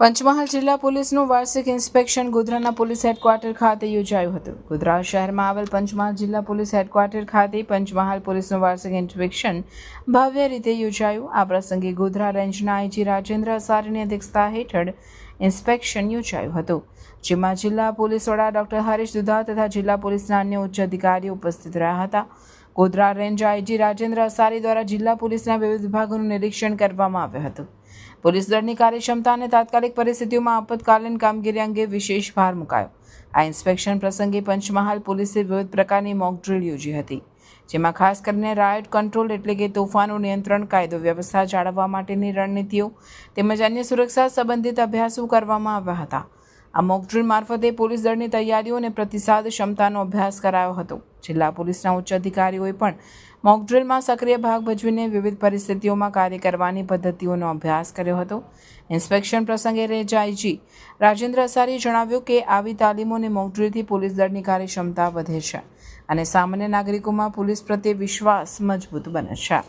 પંચમહાલ જિલ્લા પોલીસનું વાર્ષિક ઇન્સ્પેક્શન ગોધરાના પોલીસ હેડક્વાર્ટર ખાતે યોજાયું હતું. ગોધરા શહેરમાં આવેલ પંચમહાલ જિલ્લા પોલીસ હેડક્વાર્ટર ખાતે પંચમહાલ પોલીસનું વાર્ષિક ઇન્સ્પેક્શન ભવ્ય રીતે યોજાયું. આ પ્રસંગે ગોધરા રેન્જના આઈજી રાજેન્દ્ર અસારીની અધ્યક્ષતા હેઠળ ઇન્સ્પેક્શન યોજાયું હતું. જેમાં જિલ્લા પોલીસ વડા ડોક્ટર હરીશ દુધા તથા જિલ્લા પોલીસના અન્ય ઉચ્ચ અધિકારીઓ ઉપસ્થિત રહ્યા હતા. ગોધરા રેન્જ આઈજી રાજેન્દ્ર અસારી દ્વારા જિલ્લા પોલીસના વિવિધ વિભાગોનું નિરીક્ષણ કરવામાં આવ્યું હતું. પોલીસ દળની કાર્યક્ષમતા અને તાત્કાલિક પરિસ્થિતિઓમાં આપતકાલીન કામગીરી અંગે વિશેષ ભાર મુકાયો. આ ઇન્સ્પેક્શન પ્રસંગે પંચમહાલ પોલીસે વિવિધ પ્રકારની મોક યોજી હતી, જેમાં ખાસ કરીને રાયટ કંટ્રોલ એટલે કે તોફાનો નિયંત્રણ, કાયદો વ્યવસ્થા જાળવવા માટેની રણનીતિઓ તેમજ અન્ય સુરક્ષા સંબંધિત અભ્યાસો કરવામાં આવ્યા હતા. આ મોક ડ્રીલ મારફતે પોલીસ દળની તૈયારીઓ અને પ્રતિસાદ ક્ષમતાનો અભ્યાસ કરાયો હતો. જિલ્લા પોલીસના ઉચ્ચ અધિકારીઓએ પણ મોક ડ્રીલમાં સક્રિય ભાગ ભજવીને વિવિધ પરિસ્થિતિઓમાં કાર્ય કરવાની પદ્ધતિઓનો અભ્યાસ કર્યો હતો. ઇન્સ્પેક્શન પ્રસંગે રેજ આઈજી રાજેન્દ્ર અસારીએ જણાવ્યું કે આવી તાલીમો અને મોક ડ્રીલથી પોલીસ દળની કાર્યક્ષમતા વધે છે અને સામાન્ય નાગરિકોમાં પોલીસ પ્રત્યે વિશ્વાસ મજબૂત બને છે.